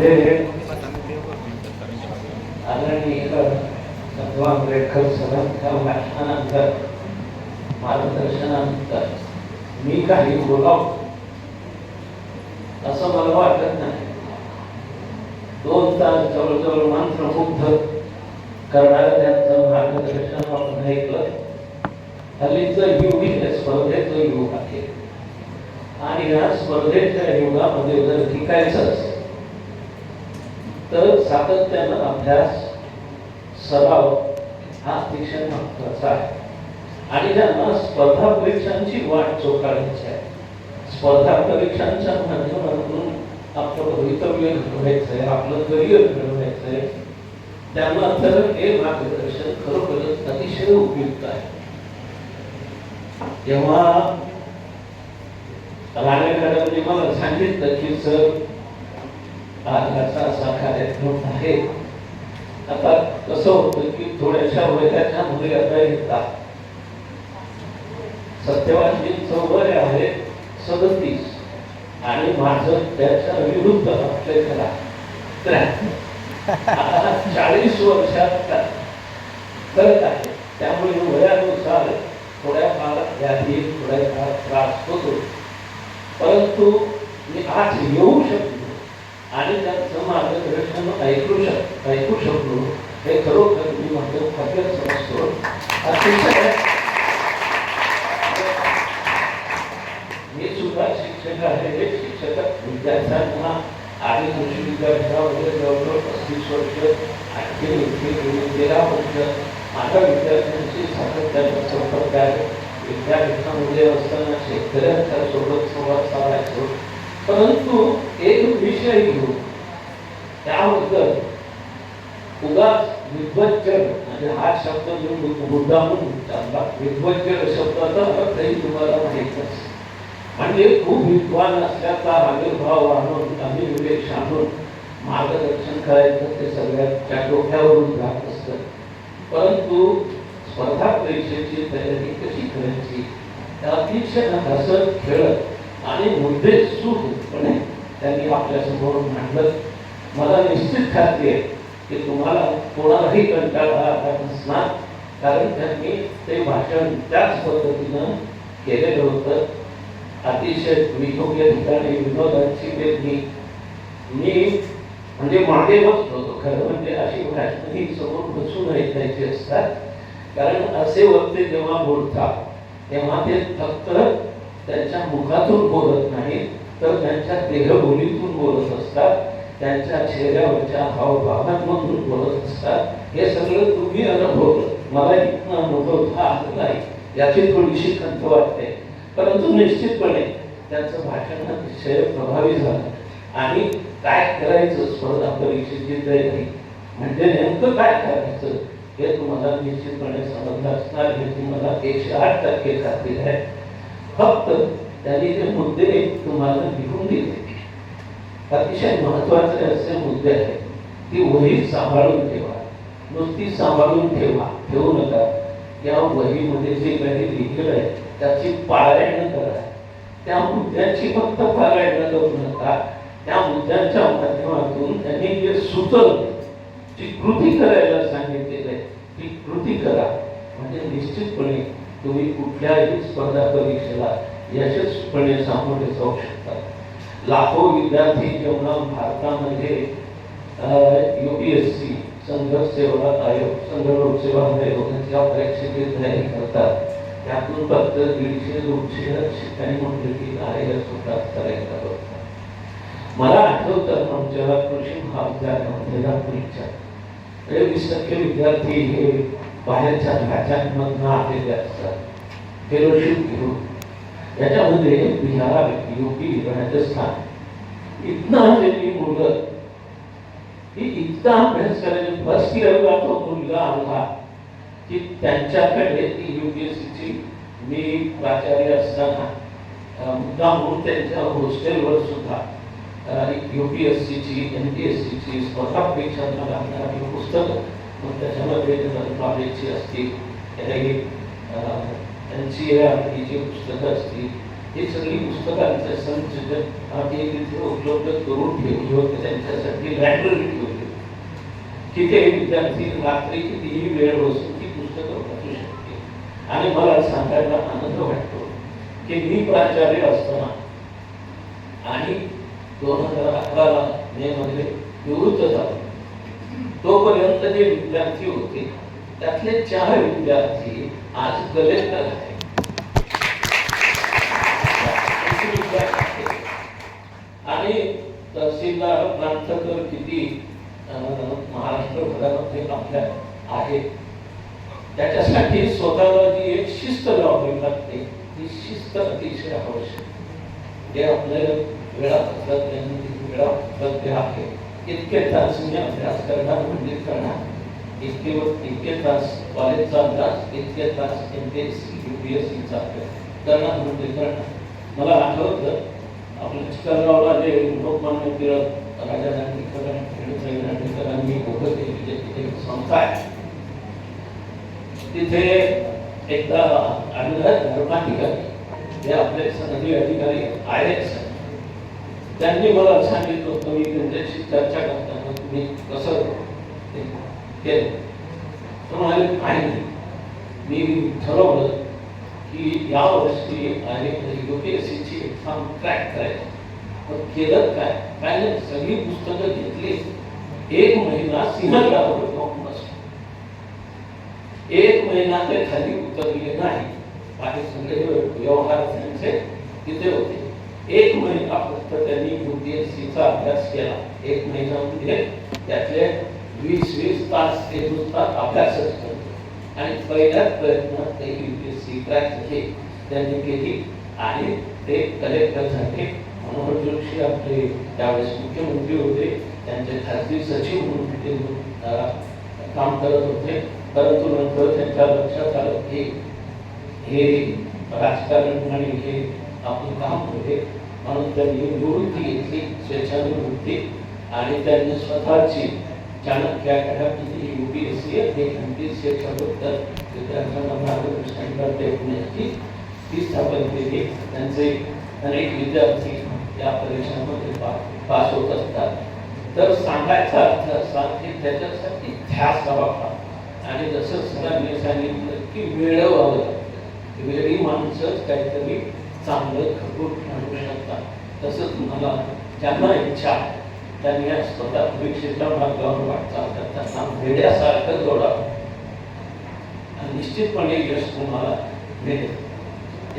म्हणजे आदरणीय सत्व आंबेडकर सरांच्या भाषणानंतर मार्गदर्शनानंतर मी काही बोलाव. असं मला वाटत नाही. दोन तास जवळजवळ मंत्रमुग्ध करणारं त्यांचं मार्गदर्शन आपण ऐकलं. हल्लीचं युग हे स्पर्धेचं युग आहे. आणि या स्पर्धेच्या युगामध्ये जर टिकायचं असेल तर सातत्यानं अभ्यास सराव हा अतिशय महत्त्वाचा आहे. आणि ज्यांना स्पर्धा परीक्षांची वाट चोखाळायची आहे स्पर्धा परीक्षांच्या माध्यमातून आपलं भवितव्य घडवायचंय आहे आपलं करिअर घडवायचंय आहे त्यांना तर हे मार्गदर्शन खरोखरच अतिशय उपयुक्त आहे. जेव्हा राणे मॅडमने मला सांगितलं की सर आज असा असा कार्यक्रम आहे. आता कसं होतं की थोड्याशा वयाच्या मुली येतात सत्यवाजींचं वय आहे सदतीस. आणि माझं त्याच्या विरुद्ध आपले करा. चाळीस वर्षात करत आहे. त्यामुळे वयानुसार थोड्याफार व्याधी थोड्याफार त्रास होतो. परंतु मी आज येऊ शकलो आणि त्यांचं मार्गदर्शन ऐकू शक ऐकू शकलो हे खरोखर मी म्हणतो भाग्य समजतो अतिशय मी सुद्धा शिक्षक आहे. हे शिक्षक विद्यार्थ्यांना आधी कृषी विद्यापीठामध्ये जवळजवळ पस्तीस वर्ष आणखी इथे गेली तेरा वर्ष माझ्या विद्यार्थ्यांशी सातत्याने संपर्क आहे. विद्यापीठामध्ये असताना शेतकऱ्यांच्या सोबत संवाद साधायचो. परंतु एक विषय घेऊन त्याबद्दल उगाच विद्वज्जन म्हणजे हा शब्द मी मुद्दामून उच्चारला विद्वज्जन शब्दाचा अर्थही तुम्हाला माहीतच. म्हणजे खूप विद्वान असल्याचा आविर्भाव आणून आम्ही विवेक आणून मार्गदर्शन करायचं ते सगळ्यांच्या डोक्यावरून जात असतं. परंतु स्पर्धा परीक्षेची तयारी कशी करायची? अतिशय हसत खेळत आणि मुद्दे सुखपणे त्यांनी आपल्यासमोर मांडलं. मला निश्चित खात्री आहे की तुम्हाला कोणालाही कंटाळा आला नसणार. कारण त्यांनी ते भाषण त्याच पद्धतीनं केलेलं होतं. अतिशय वियोग्य ठिकाणी विनोदाची व्यक्ती मी म्हणजे मागे बसलो होतो खरं म्हणजे अशी भाषणं ही समोर बसून ऐकायची असतात. कारण असे वक्ते जेव्हा बोलतात तेव्हा ते फक्त त्यांच्या मुखातून बोलत नाहीत तर त्यांच्या देहबोलीतून बोलत असतात. त्यांच्या चेहऱ्यावरच्या हावभावांमधून बोलत असतात हे सगळं तुम्ही अनुभवलं. मला इथं अनुभव हा आला नाही. याची थोडीशी खंत वाटते. परंतु निश्चितपणे त्यांचं भाषण अतिशय प्रभावी झालं. आणि काय करायचं स्पर्धा परीक्षेची तयारी म्हणजे नेमकं काय करायचं हे तुम्हाला निश्चितपणे समजलं असणार. हे मला एकशे आठ टक्के खात्री आहे. फक्त त्यांनी ते मुद्दे तुम्हाला लिहून दिले अतिशय महत्त्वाचे असे मुद्दे आहेत. ती वही सांभाळून ठेवा. नुसती सांभाळून ठेवा. ठेवू नका. या वहीमध्ये जे काही लिहिलेलं आहे त्याची पारायण करा. त्या मुद्द्याची फक्त पारायण करू नका. त्या मुद्द्यांच्या माध्यमातून त्यांनी जे सुचवलं जी कृती करायला सांगितलेलं आहे ती कृती करा. म्हणजे निश्चितपणे तुम्ही कुठल्याही स्पर्धा परीक्षेला यशस्वीपणे सामोरे जाऊ शकता. लाखो विद्यार्थी जेव्हा भारतामध्ये यू पी एस सी संघर्ष सेवा आयोग संघ लोकसेवा आयोगाच्या परीक्षेची तयारी करतात. त्यातून फक्त दीडशे दोनशे शिकायला म्हटलं की कार्यरत होतात करायला बघतात. मला आठवतं आमच्या कृषी महाविद्यालयामध्ये परीक्षा म्हणजे वीस टक्के विद्यार्थी हे बाहेरच्या राज्यांमधनं आलेले असतात. फेलोशिप घेऊन. याच्यामध्ये बिहार युपी स्थान. इतना आलेली मुलगा ही इतका अभ्यास करायचे फर्स्ट इयरला तो मुलगा आला की त्यांच्याकडे ती युपीएससीची मी प्राचार्य असताना मुद्दा म्हणून त्यांच्या हॉस्टेलवर सुद्धा युपीएससीची एन टी एस सीची स्पर्धा परीक्षांना लागणारी पुस्तकं मग त्याच्यामध्ये नॉलेजची असतील एन सी आर जी पुस्तकं असतील ही सगळी पुस्तकांचा संच आम्ही तिथे उपलब्ध करून ठेवली होती त्यांच्यासाठी लायब्ररी ठेवली किती विद्यार्थी रात्री कितीही वेळ बसून ती पुस्तकं वाचू शकते आणि मला सांगायला आनंद वाटतो की मी प्राचार्य असताना आणि दोन हजार अकराला मे मध्ये निवृत्त झालो. तोपर्यंत जे विद्यार्थी होते त्यातले चार विद्यार्थी आज कलेक्टर आहेत. आणि तहसीलदार प्रांतकर किती महाराष्ट्र महाराष्ट्रभरामध्ये आपल्या आहेत. त्याच्यासाठी स्वतःला जी एक शिस्त लावावी लागते ही शिस्त अतिशय आवश्यक जे आपल्या वेळापत्रक दैनंदिन वेळापत्रक जे आहे इतके तास मी अभ्यास करणार म्हणजे करणार इतके इतके तास कॉलेजचा अभ्यास इतके तास M P S C U P S सीचा अभ्यास. करणार म्हणजे करणार मला आठवतं आपलं चिकलगावला जे लोकमान्य टिळक राजा दांडेकर आणि खेडूसाहेब दांडेकरांनी उभं केलेली जे तिथे संस्था आहे. तिथे एकदा आढळला धर्माधिकारी जे आपले सनदी अधिकारी आय एस त्यांनी मला सांगितलं होतं मी त्यांच्याशी चर्चा करताना तुम्ही कसं केलं तर मी ठरवलं की यावर्षी आणि यू पी एस सीची एक्झाम क्रॅक करायची. पण केलं काय? काय सगळी पुस्तकं घेतली. एक महिना सिंहगडावर एक महिना ते खाली उतरले नाही. बाकी सगळे व्यवहार त्यांचे तिथे होते. एक महिना फक्त त्यांनी यू पी एस सीचा अभ्यास केला. एक महिना म्हणजे त्यातले वीस वीस तास ते नुसता अभ्यासच करतो. आणि पहिल्याच प्रयत्नात ते युपीएससी क्रॅक त्यांनी केली आणि ते कलेक्टर झाले. मनोहर जोशी आपले त्यावेळेस मुख्यमंत्री होते. त्यांचे खासगी सचिव म्हणून ते काम करत होते. परंतु नंतर त्यांच्या लक्षात आलं की हे राजकारण आणि हे आपले काम होते. म्हणून त्यांनी निवृत्ती घेतली स्वेच्छानिवृत्ती आणि त्यांनी स्वतःची Chanakya academy U P S C आणि एम पी एस सीच्याबद्दल विद्यार्थ्यांना मार्गदर्शन करते पुण्याची ती स्थापन केली. त्यांचे अनेक विद्यार्थी या परीक्षांमध्ये पा पास होत असतात. तर सांगायचा अर्थ असा की त्याच्यासाठी ध्यास हवा आणि जसं सरांनी सांगितलं की वेळ व्हावं लागतं. वेळी माणसंच काहीतरी चांगलं खपूट आणू शकतात. तसंच मला ज्यांना इच्छा आहे त्यांनी या स्वतः परीक्षेच्या मार्गावर वाटचाल करताना वेड्यासारखं जोडावं. निश्चितपणे यश तुम्हाला मिळेल.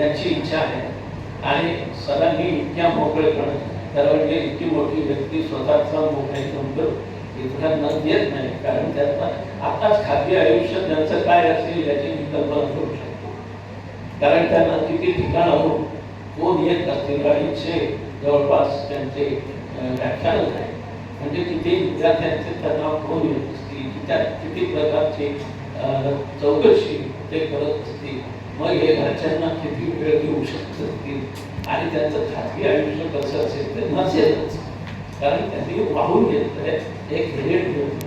याची इच्छा आहे. आणि सरांनी इतक्या मोकळेपण कारण म्हणजे इतकी मोठी व्यक्ती स्वतःचा मोकळे नंबर इतरांना देत नाही कारण त्यांना आताच खाजगी आयुष्य त्यांचं काय असेल याची मी कल्पना करू शकतो. कारण त्यांना किती ठिकाणाहून कोण येत असतील गाडीचे जवळपास त्यांचे व्याख्यान आहे म्हणजे तिथे विद्यार्थ्यांचे त्यांना होऊन येत असतील त्या किती प्रकारचे चौकशी ते करत असतील मग हे घरच्यांना किती वेळ घेऊ शकत असतील आणि त्यांचं खाजगी आयुष्य कसं असेल ते नसेलच. कारण त्यांनी वाहून घेतलंय एक हेड घेऊन.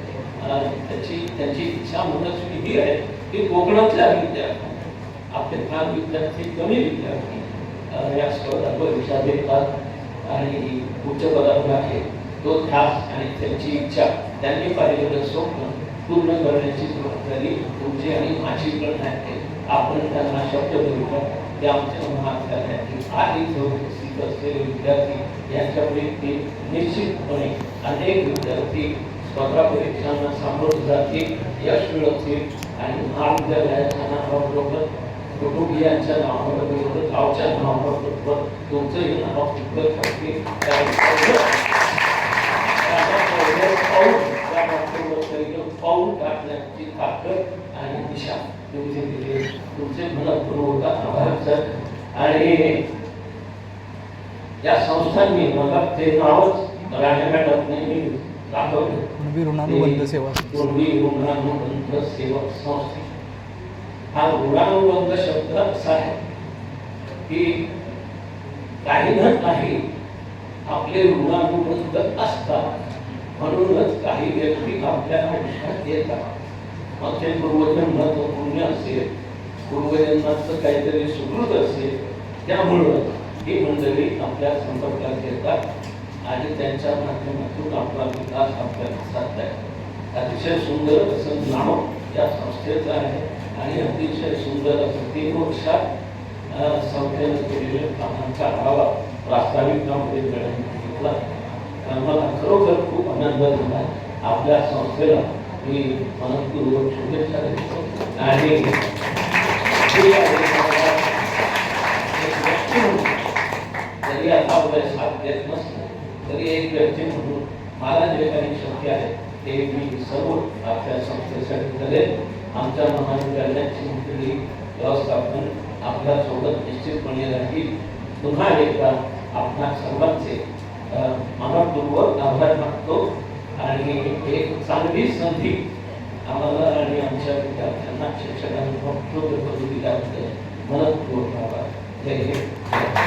त्याची त्यांची इच्छा मनाची ही आहे की कोकणातल्या विद्यार्थ्यांना आपले फार विद्यार्थी कमी विद्यार्थी या स्पर्धा परीक्षा देतात. आणि उच्च पदावर आहे. तो ध्यास आणि त्यांची इच्छा त्यांनी पाहिलेलं स्वप्न पूर्ण करण्याची जबाबदारी तुमची आणि माझी पण आहे. आपण त्यांना शब्द देऊया ते आमच्या महाविद्यालयातील आणि जो शिकत असलेले विद्यार्थी यांच्यापैकी निश्चितपणे अनेक विद्यार्थी स्वतः परीक्षांना सामोरे जातील यश मिळवतील आणि महाविद्यालयाच्या नावाबरोबर कुटुंबियांच्या नावाबरोबर गावच्या नावाबरोबर तुमचंही नाव करतील कारण पाऊल टाकण्याची ताकद आणि दिशा तुमचे दिले. तुमचे मनपूर्वक आभार सर. आणि या संस्थांनी मला ते नावच राण्या मॅडमने दाखवलं. पूर्वी ऋणानुबंध सेवा. पूर्वी ऋणानुबंध सेवा संस्था. हा ऋणानुबंध शब्द असा आहे की काही ना काही आपले ऋणानुबंध असतात. म्हणूनच काही व्यक्ती आपल्या आयुष्यात येतात. मग ते पूर्वजन्माचं पुण्य असेल पूर्वजन्माचं काहीतरी सुकृत असेल त्यामुळं ही मंडळी आपल्या संपर्कात येतात आणि त्यांच्या माध्यमातून आपला विकास आपल्याला साधता आहे. अतिशय सुंदर असं नाव या संस्थेचं आहे. आणि अतिशय सुंदर असं संस्थेनं केलेल्या कामांचा आढावा प्रास्ताविकामध्ये मिळवून घेतला मला खरोखर खूप आनंद झाला. आपल्या संस्थेला मी मनपूर्वक शुभेच्छा देतो. आणि जरी आता वय साथ देत नसलं तरी एक व्यक्ती म्हणून मला जे काही शक्य आहे ते मी सर्व आपल्या संस्थेसाठी करेन. आमच्या महाविद्यालयाची मंडळी व्यवस्थापन आपल्यासोबत निश्चितपणे राहील. पुन्हा एकदा आपणा सर्वांचे मनपूर्वक आभार मानतो. आणि एक चांगली संधी आम्हाला आणि आमच्या विद्यार्थ्यांना शिक्षकांना उपलब्ध करून दिल्याबद्दल मनपूर्वक आभार. जय हिंद.